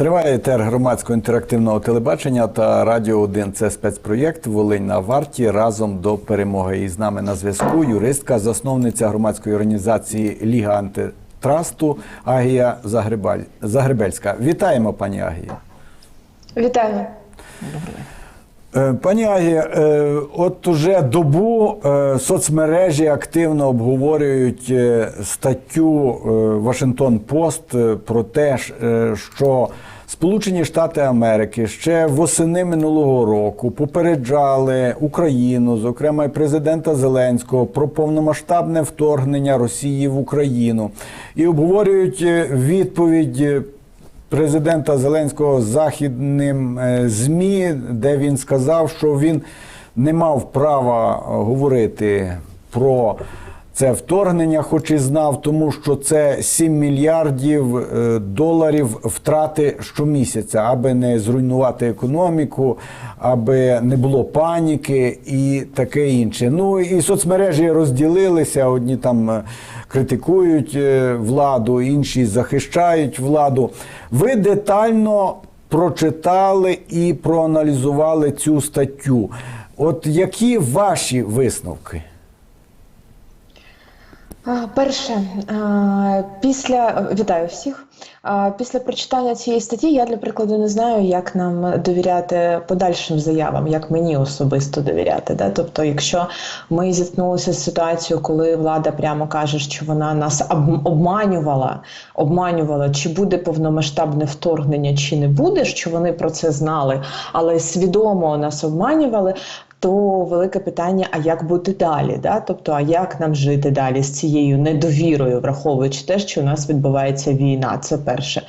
Триває етер громадського інтерактивного телебачення та Радіо 1. Це спецпроєкт Волинь на варті разом до перемоги. І з нами на зв'язку юристка, засновниця громадської організації Ліга антитрасту Агія Загребаль... Загребельська. Вітаємо, пані Агія. Вітаємо. Е, Пані Агія, е, от уже добу е, соцмережі активно обговорюють е, статтю Вашингтон Пост е, про те, е, що Сполучені Штати Америки ще восени минулого року попереджали Україну, зокрема і президента Зеленського, про повномасштабне вторгнення Росії в Україну і обговорюють е, відповідь. Президента Зеленського західним е, ЗМІ, де він сказав, що він не мав права говорити про це вторгнення, хоч і знав, тому що це 7 мільярдів е, доларів втрати щомісяця, аби не зруйнувати економіку, аби не було паніки і таке інше. Ну і соцмережі розділилися. Одні там е, критикують е, владу, інші захищають владу. Ви детально прочитали і проаналізували цю статтю. От які ваші висновки? Перше, після вітаю всіх. Після прочитання цієї статті я для прикладу не знаю, як нам довіряти подальшим заявам, як мені особисто довіряти. Да? Тобто, якщо ми зіткнулися з ситуацією, коли влада прямо каже, що вона нас обманювала, обманювала, чи буде повномасштабне вторгнення, чи не буде, що вони про це знали, але свідомо нас обманювали. То велике питання: а як бути далі? Да? Тобто, а як нам жити далі з цією недовірою, враховуючи те, що у нас відбувається війна? Це перше.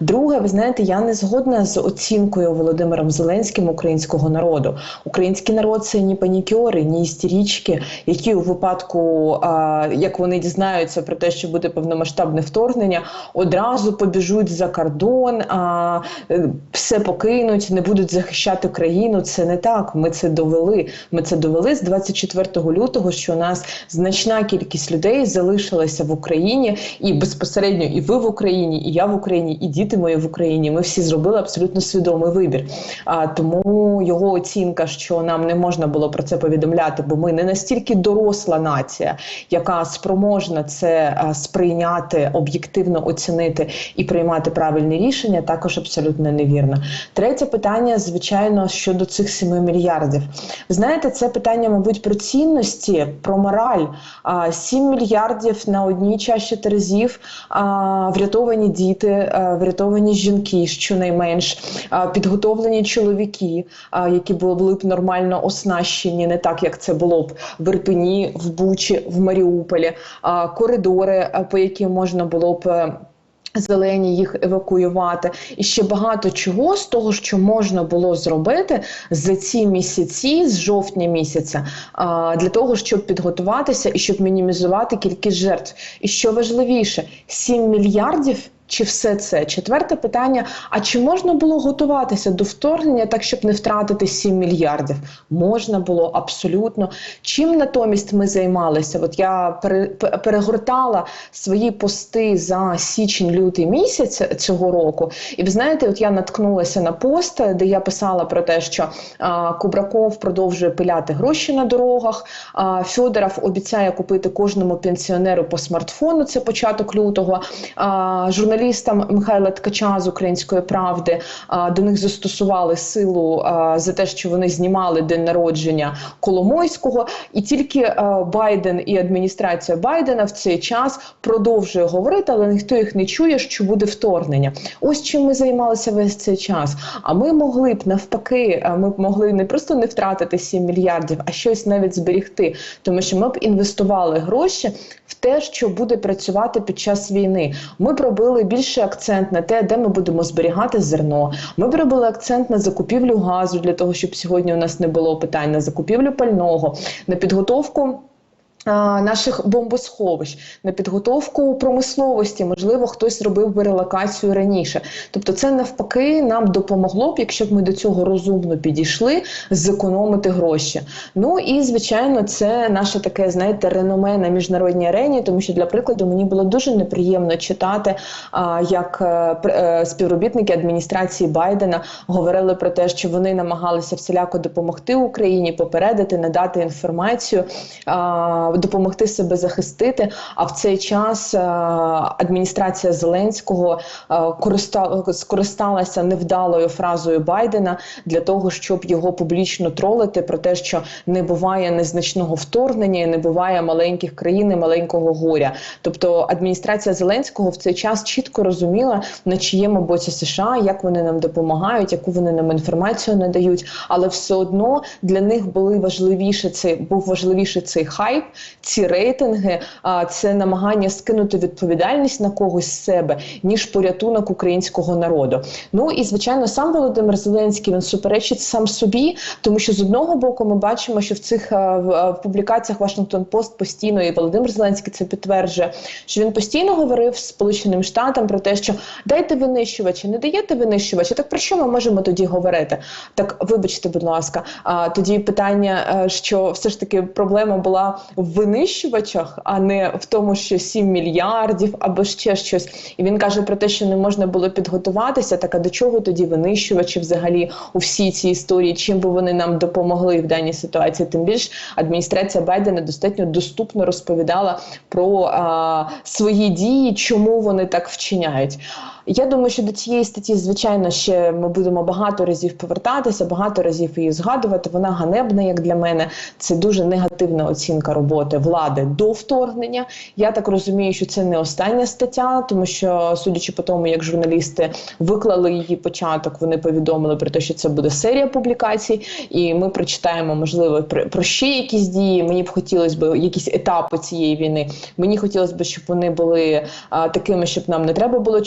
Друге, ви знаєте, я не згодна з оцінкою Володимиром Зеленським українського народу. Український народ це ні панікьори, ні істерічки, які у випадку, а, як вони дізнаються про те, що буде повномасштабне вторгнення, одразу побіжуть за кордон, а, е, все покинуть, не будуть захищати країну. Це не так. Ми це довели. Ми це довели з 24 лютого, що у нас значна кількість людей залишилася в Україні, і безпосередньо і ви в Україні, і я в Україні, і діти мої в Україні. Ми всі зробили абсолютно свідомий вибір. А тому його оцінка, що нам не можна було про це повідомляти, бо ми не настільки доросла нація, яка спроможна це сприйняти, об'єктивно оцінити і приймати правильні рішення, також абсолютно невірно. Третє питання, звичайно, щодо цих 7 мільярдів. Знаєте, це питання, мабуть, про цінності, про мораль. А, 7 мільярдів на одній чаші терезів, врятовані діти, врятовані жінки, щонайменш, підготовлені чоловіки, які були б нормально оснащені, не так як це було б в Ірпені, в Бучі, в Маріуполі, коридори, по яким можна було б. Зелені їх евакуювати, і ще багато чого з того, що можна було зробити за ці місяці, з жовтня місяця, для того, щоб підготуватися і щоб мінімізувати кількість жертв. І що важливіше, 7 мільярдів. Чи все це четверте питання? А чи можна було готуватися до вторгнення так, щоб не втратити 7 мільярдів? Можна було абсолютно. Чим натомість ми займалися? От я пере, перегортала свої пости за січень-лютий місяць цього року, і ви знаєте, от я наткнулася на пост, де я писала про те, що а, Кубраков продовжує пиляти гроші на дорогах. А, Фьодоров обіцяє купити кожному пенсіонеру по смартфону. Це початок лютого. А, журналістам Михайла Ткача з Української правди до них застосували силу за те, що вони знімали день народження Коломойського, і тільки Байден і адміністрація Байдена в цей час продовжує говорити, але ніхто їх не чує, що буде вторгнення. Ось чим ми займалися весь цей час. А ми могли б навпаки, ми б могли не просто не втратити 7 мільярдів, а щось навіть зберігти, тому що ми б інвестували гроші в те, що буде працювати під час війни. Ми б робили більше акцент на те, де ми будемо зберігати зерно. Ми б акцент на закупівлю газу для того, щоб сьогодні у нас не було питань на закупівлю пального, на підготовку. Наших бомбосховищ на підготовку промисловості, можливо, хтось зробив би релокацію раніше. Тобто, це навпаки нам допомогло б, якщо б ми до цього розумно підійшли, зекономити гроші. Ну і звичайно, це наше таке, знаєте, реноме на міжнародній арені, тому що для прикладу мені було дуже неприємно читати, як е, е, співробітники адміністрації Байдена говорили про те, що вони намагалися всіляко допомогти Україні, попередити, надати інформацію, допомогти себе захистити. А в цей час адміністрація Зеленського користа- скористалася невдалою фразою Байдена для того, щоб його публічно тролити про те, що не буває незначного вторгнення, не буває маленьких країн, і маленького горя. Тобто адміністрація Зеленського в цей час чітко розуміла, на чиєму боці США, як вони нам допомагають, яку вони нам інформацію надають, але все одно для них були важливіше цей був важливіше цей хайп, ці рейтинги, а це намагання скинути відповідальність на когось з себе, ніж порятунок українського народу. Ну і звичайно, сам Володимир Зеленський він суперечить сам собі, тому що з одного боку ми бачимо, що в цих в, публікаціях Вашингтон Пост постійно і Володимир Зеленський це підтверджує, що він постійно говорив Сполученим Штатам про те, що дайте винищувачі, не даєте винищувачі. Так про що ми можемо тоді говорити? Так, вибачте, будь ласка, а тоді питання, е, що все ж таки проблема була в винищувачах, а не в тому, що 7 мільярдів або ще щось. І він каже про те, що не можна було підготуватися. Так а до чого тоді винищувачі взагалі у всій цій історії? Чим би вони нам допомогли в даній ситуації? Тим більш адміністрація Байдена достатньо доступно розповідала про а, свої дії, чому вони так вчиняють. Я думаю, що до цієї статті, звичайно, ще ми будемо багато разів повертатися, багато разів її згадувати. Вона ганебна, як для мене. Це дуже негативна оцінка роботи влади до вторгнення. Я так розумію, що це не остання стаття, тому що, судячи по тому, як журналісти виклали її початок, вони повідомили про те, що це буде серія публікацій, і ми прочитаємо, можливо, про, ще якісь дії. Мені б хотілося б якісь етапи цієї війни. Мені хотілося б, щоб вони були а, такими, щоб нам не треба було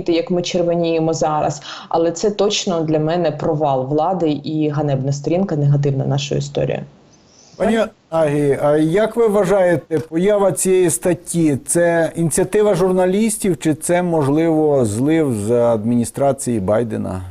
червоніти, як ми червоніємо зараз. Але це точно для мене провал влади і ганебна сторінка негативна нашої історії. Пані Агі, а як ви вважаєте, поява цієї статті це ініціатива журналістів, чи це можливо злив з адміністрації Байдена?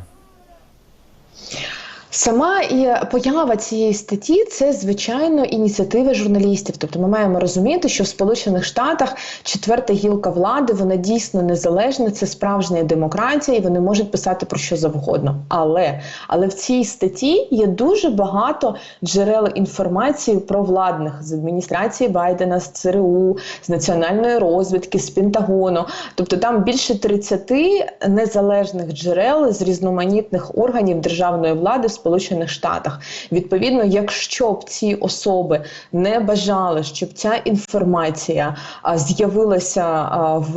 Сама і поява цієї статті це звичайно ініціатива журналістів. Тобто, ми маємо розуміти, що в Сполучених Штатах четверта гілка влади вона дійсно незалежна, це справжня демократія, і вони можуть писати про що завгодно. Але але в цій статті є дуже багато джерел інформації про владних з адміністрації Байдена, з ЦРУ, з національної розвідки, з Пентагону. Тобто там більше 30 незалежних джерел з різноманітних органів державної влади Сполучених Штатах. Відповідно, якщо б ці особи не бажали, щоб ця інформація з'явилася в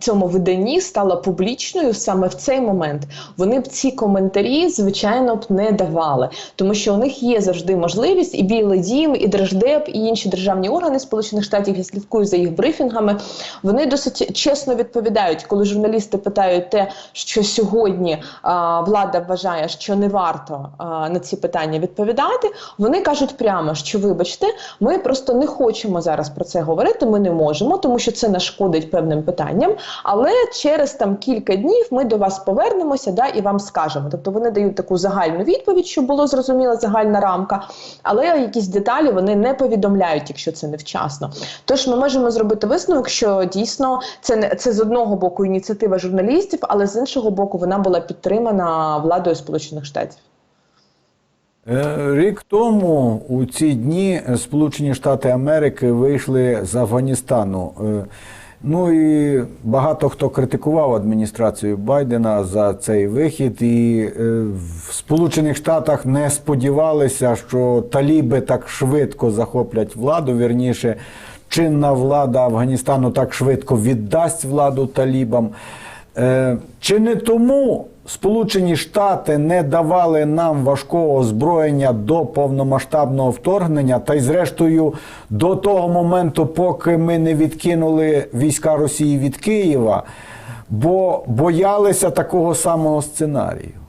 цьому виданні, стала публічною саме в цей момент, вони б ці коментарі, звичайно, б не давали, тому що у них є завжди можливість, і Білий Дім, і Держдеп, і інші державні органи Сполучених Штатів, я слідкую за їх брифінгами. Вони досить чесно відповідають, коли журналісти питають те, що сьогодні а, влада вважає, що не варто а, на ці питання відповідати. Вони кажуть прямо, що вибачте, ми просто не хочемо зараз про це говорити. Ми не можемо, тому що це нашкодить певним питанням. Але через там кілька днів ми до вас повернемося, да, і вам скажемо. Тобто вони дають таку загальну відповідь, щоб було зрозуміла загальна рамка, але якісь деталі вони не повідомляють, якщо це невчасно. Тож ми можемо зробити висновок, що дійсно це не це з одного боку ініціатива журналістів, але з іншого боку вона була підтримана владою Сполучених Штатів. Е, Рік тому у ці дні Сполучені Штати Америки вийшли з Афганістану. Е, Ну і багато хто критикував адміністрацію Байдена за цей вихід, і е, в Сполучених Штатах не сподівалися, що таліби так швидко захоплять владу. Вірніше, чинна влада Афганістану так швидко віддасть владу талібам. Чи не тому Сполучені Штати не давали нам важкого озброєння до повномасштабного вторгнення, та й зрештою до того моменту, поки ми не відкинули війська Росії від Києва, бо боялися такого самого сценарію?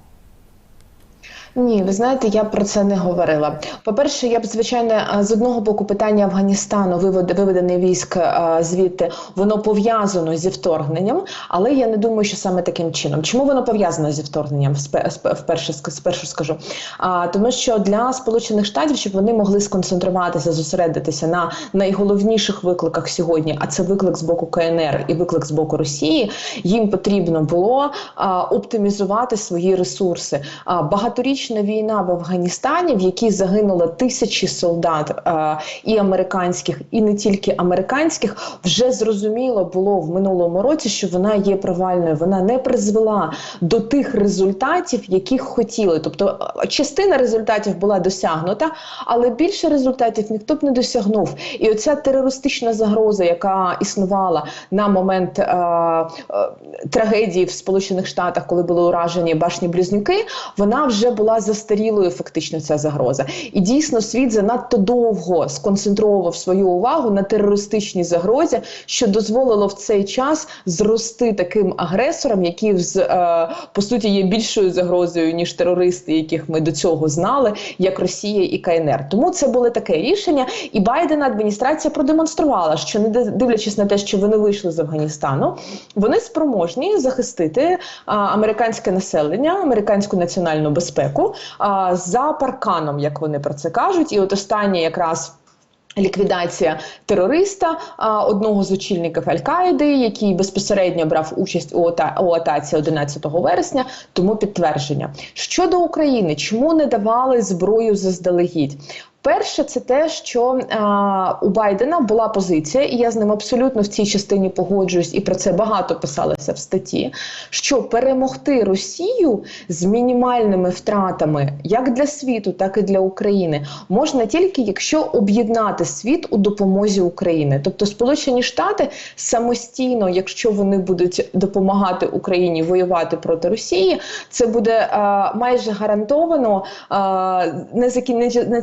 Ні, ви знаєте, я про це не говорила. По-перше, я б звичайно з одного боку питання Афганістану, вивод- виведення військ звідти, воно пов'язано зі вторгненням, але я не думаю, що саме таким чином. Чому воно пов'язано зі вторгненням? Вперше спершу скажу. А тому, що для Сполучених Штатів, щоб вони могли сконцентруватися, зосередитися на найголовніших викликах сьогодні, а це виклик з боку КНР і виклик з боку Росії, їм потрібно було оптимізувати свої ресурси. А, багаторічна війна в Афганістані, в якій загинуло тисячі солдат а, і американських, і не тільки американських, вже зрозуміло було в минулому році, що вона є провальною. Вона не призвела до тих результатів, яких хотіли. Тобто частина результатів була досягнута, але більше результатів ніхто б не досягнув. І оця терористична загроза, яка існувала на момент е, е, трагедії в Сполучених Штатах, коли були уражені башні близнюки, вона вже була застарілою, фактично ця загроза. І дійсно світ занадто довго сконцентровував свою увагу на терористичній загрозі, що дозволило в цей час зрости таким агресорам, які з, е, по суті є більшою загрозою ніж терористи, яких ми до цього знали, як Росія і КНР. Тому це було таке рішення, і Байдена адміністрація продемонструвала, що не дивлячись на те, що вони вийшли з Афганістану, вони спроможні захистити американське населення, американську національну безпеку а, за парканом, як вони про це кажуть. І от останнє якраз. Ліквідація терориста, одного з очільників Аль-Каїди, який безпосередньо брав участь у атаці 11 вересня, тому підтвердження. Щодо України, чому не давали зброю заздалегідь? Перше, це те, що а, у Байдена була позиція, і я з ним абсолютно в цій частині погоджуюсь, і про це багато писалося в статті. Що перемогти Росію з мінімальними втратами як для світу, так і для України можна тільки якщо об'єднати світ у допомозі України. Тобто Сполучені Штати самостійно, якщо вони будуть допомагати Україні воювати проти Росії, це буде а, майже гарантовано а, не, закін, не, не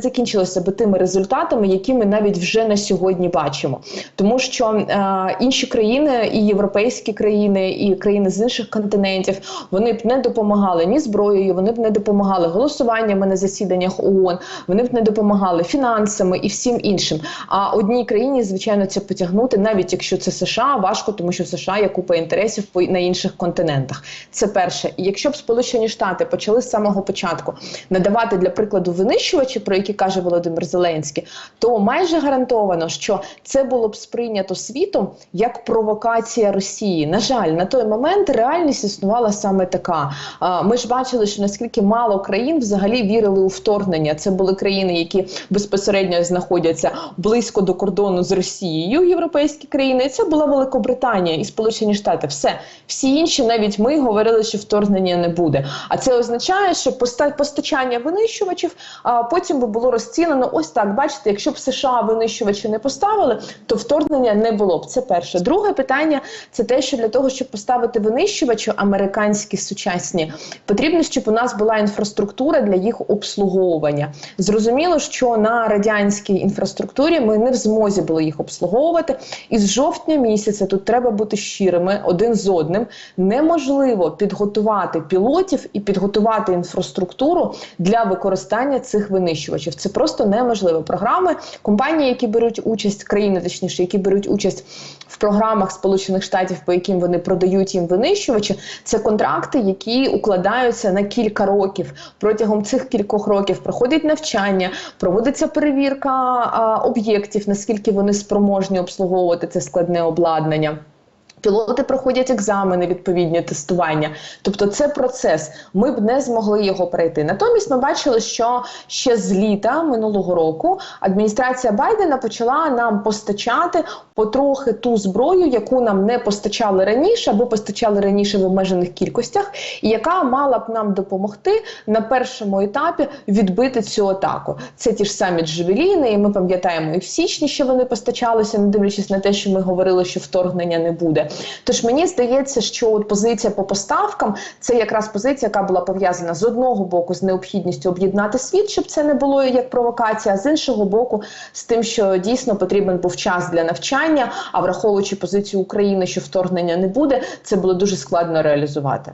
би тими результатами, які ми навіть вже на сьогодні бачимо. Тому що е, інші країни, і європейські країни, і країни з інших континентів, вони б не допомагали ні зброєю, вони б не допомагали голосуваннями на засіданнях ООН, вони б не допомагали фінансами і всім іншим. А одній країні, звичайно, це потягнути, навіть якщо це США, важко, тому що в США є купа інтересів на інших континентах. Це перше. І якщо б Сполучені Штати почали з самого початку надавати для прикладу винищувачі, про які каже Володимир Зеленський, то майже гарантовано, що це було б сприйнято світом як провокація Росії. На жаль, на той момент реальність існувала саме така. Ми ж бачили, що наскільки мало країн взагалі вірили у вторгнення. Це були країни, які безпосередньо знаходяться близько до кордону з Росією, європейські країни. Це була Великобританія і Сполучені Штати. Все всі інші, навіть ми говорили, що вторгнення не буде. А це означає, що поста- постачання винищувачів а потім би було розцінено. Ось так. Бачите, якщо б США винищувачі не поставили, то вторгнення не було б. Це перше. Друге питання це те, що для того, щоб поставити винищувачі американські сучасні, потрібно, щоб у нас була інфраструктура для їх обслуговування. Зрозуміло, що на радянській інфраструктурі ми не в змозі були їх обслуговувати. І з жовтня місяця тут треба бути щирими один з одним. Неможливо підготувати пілотів і підготувати інфраструктуру для використання цих винищувачів. Це просто неможливо. Програми компанії, які беруть участь, країни точніше, які беруть участь в програмах Сполучених Штатів, по яким вони продають їм винищувачі, це контракти, які укладаються на кілька років. Протягом цих кількох років проходить навчання, проводиться перевірка об'єктів, наскільки вони спроможні обслуговувати це складне обладнання. Пілоти проходять екзамени, відповідні тестування. Тобто це процес. Ми б не змогли його пройти. Натомість ми бачили, що ще з літа минулого року адміністрація Байдена почала нам постачати потрохи ту зброю, яку нам не постачали раніше, або постачали раніше в обмежених кількостях, і яка мала б нам допомогти на першому етапі відбити цю атаку. Це ті ж самі джевеліни, і ми пам'ятаємо і в січні, що вони постачалися, не дивлячись на те, що ми говорили, що вторгнення не буде. Тож мені здається, що от позиція по поставкам це якраз позиція, яка була пов'язана з одного боку з необхідністю об'єднати світ, щоб це не було як провокація, а з іншого боку, з тим, що дійсно потрібен був час для навчання. А враховуючи позицію України, що вторгнення не буде, це було дуже складно реалізувати.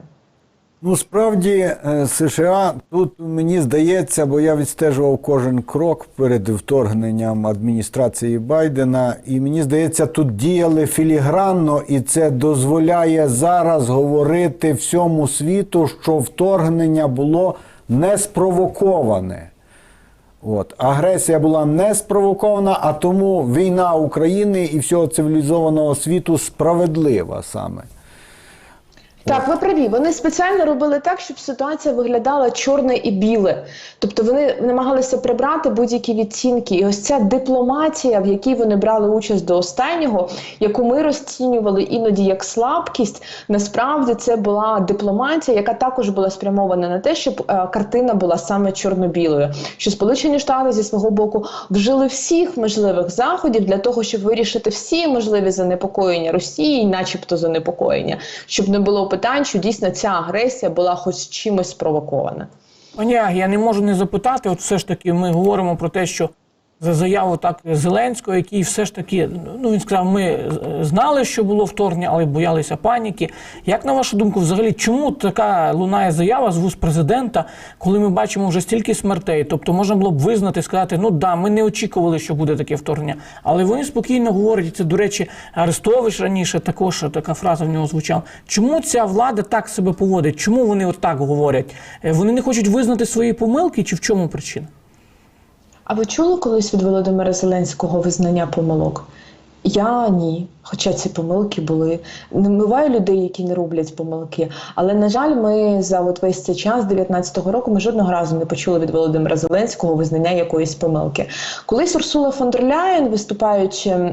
Ну, справді, е, США тут мені здається, бо я відстежував кожен крок перед вторгненням адміністрації Байдена, і мені здається, тут діяли філігранно, і це дозволяє зараз говорити всьому світу, що вторгнення було не спровоковане. От агресія була не спровокована, а тому війна України і всього цивілізованого світу справедлива саме. Так, ви праві. Вони спеціально робили так, щоб ситуація виглядала чорне і біле. Тобто вони намагалися прибрати будь-які відцінки. І ось ця дипломатія, в якій вони брали участь до останнього, яку ми розцінювали іноді як слабкість, насправді це була дипломатія, яка також була спрямована на те, щоб е, картина була саме чорно-білою. Що Сполучені Штати зі свого боку вжили всіх можливих заходів для того, щоб вирішити всі можливі занепокоєння Росії, начебто занепокоєння, щоб не було питань, що дійсно ця агресія була хоч чимось спровокована. Пані я не можу не запитати. От все ж таки, ми говоримо про те, що за заяву так Зеленського, який все ж таки, ну він сказав, ми е, знали, що було вторгнення, але боялися паніки. Як на вашу думку, взагалі, чому така лунає заява з вуст президента, коли ми бачимо вже стільки смертей? Тобто можна було б визнати, сказати, ну да, ми не очікували, що буде таке вторгнення, але вони спокійно говорять. Це, до речі, Арестович раніше також така фраза в нього звучала. Чому ця влада так себе поводить? Чому вони от так говорять? Е, Вони не хочуть визнати свої помилки, чи в чому причина? А ви чули колись від Володимира Зеленського визнання помилок? Я ні. Хоча ці помилки були. Не буває людей, які не роблять помилки. Але на жаль, ми за от весь цей час, 19-го року, ми жодного разу не почули від Володимира Зеленського визнання якоїсь помилки. Колись Урсула фон дер Ляєн, виступаючи е,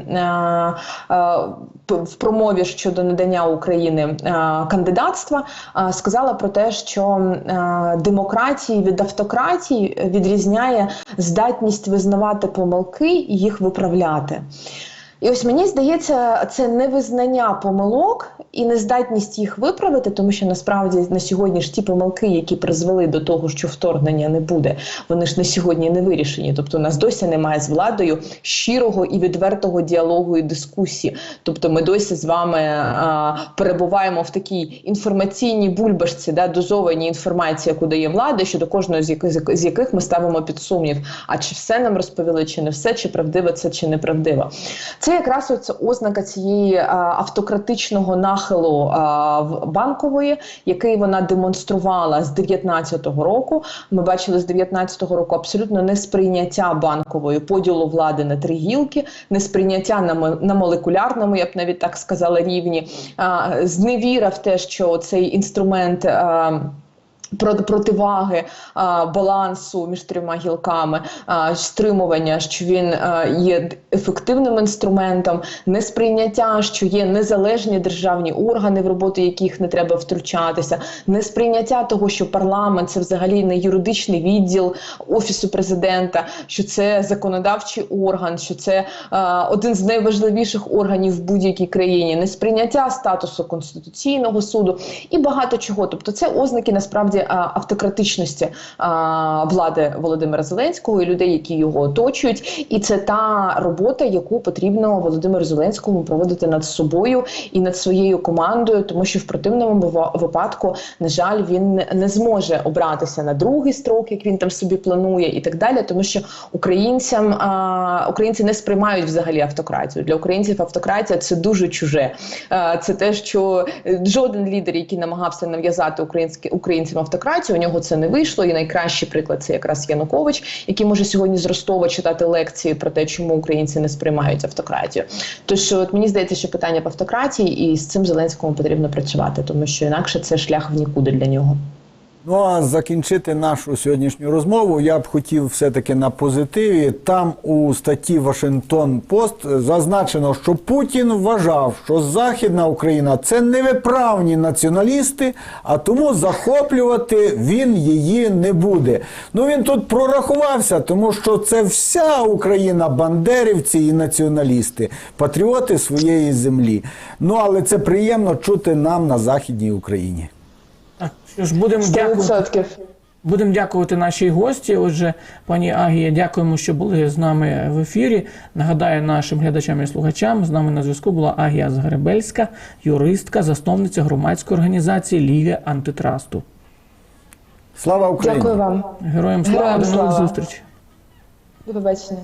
е, п- в промові щодо надання України е, кандидатства, е, сказала про те, що е, демократії від автократії відрізняє здатність визнавати помилки і їх виправляти. І ось мені здається, це невизнання помилок і нездатність їх виправити, тому що насправді на сьогодні ж ті помилки, які призвели до того, що вторгнення не буде, вони ж на сьогодні не вирішені. Тобто, у нас досі немає з владою щирого і відвертого діалогу і дискусії. Тобто, ми досі з вами а, перебуваємо в такій інформаційній бульбашці, да, дозованій інформації, яку дає влада, щодо кожного з яких, з яких ми ставимо під сумнів. А чи все нам розповіли, чи не все, чи правдиво це, чи неправдиво. Це якраз оця ознака цієї автократичного нахилу в банкової, який вона демонструвала з 19-го року. Ми бачили з 19-го року абсолютно несприйняття банкової поділу влади на три гілки, несприйняття на, на молекулярному, я б навіть так сказала, рівні, зневіра в те, що цей інструмент. Противаги балансу між трьома гілками, стримування, що він є ефективним інструментом, несприйняття, що є незалежні державні органи, в роботу яких не треба втручатися, несприйняття того, що парламент це взагалі не юридичний відділ офісу президента, що це законодавчий орган, що це один з найважливіших органів в будь-якій країні, несприйняття статусу конституційного суду і багато чого. Тобто, це ознаки насправді автократичності влади Володимира Зеленського і людей, які його оточують. І це та робота, яку потрібно Володимиру Зеленському проводити над собою і над своєю командою, тому що в противному випадку, на жаль, він не- зможе обратися на другий строк, як він там собі планує, і так далі, тому що українцям українці не сприймають взагалі автократію. Для українців автократія це дуже чуже. Це те, що е, жоден лідер, який намагався нав'язати українські українцям автократію, у нього це не вийшло. І найкращий приклад це якраз Янукович, який може сьогодні з Ростова читати лекції про те, чому українці не сприймають автократію. Тож, от мені здається, що питання в автократії, і з цим Зеленському потрібно працювати, тому що інакше це шлях в нікуди для нього. Ну а закінчити нашу сьогоднішню розмову я б хотів все-таки на позитиві. Там у статті Вашингтон Пост зазначено, що Путін вважав, що Західна Україна це невиправні націоналісти, а тому захоплювати він її не буде. Ну він тут прорахувався, тому що це вся Україна бандерівці і націоналісти, патріоти своєї землі. Ну але це приємно чути нам на Західній Україні. Так, що ж, будемо дякувати. Будемо дякувати нашій гості. Отже, пані Агія, дякуємо, що були з нами в ефірі. Нагадаю нашим глядачам і слухачам. З нами на зв'язку була Агія Згребельська, юристка, засновниця громадської організації Ліга антитрасту. Слава Україні! Дякую вам. Героям слава, Героям до нових зустрічей. До побачення.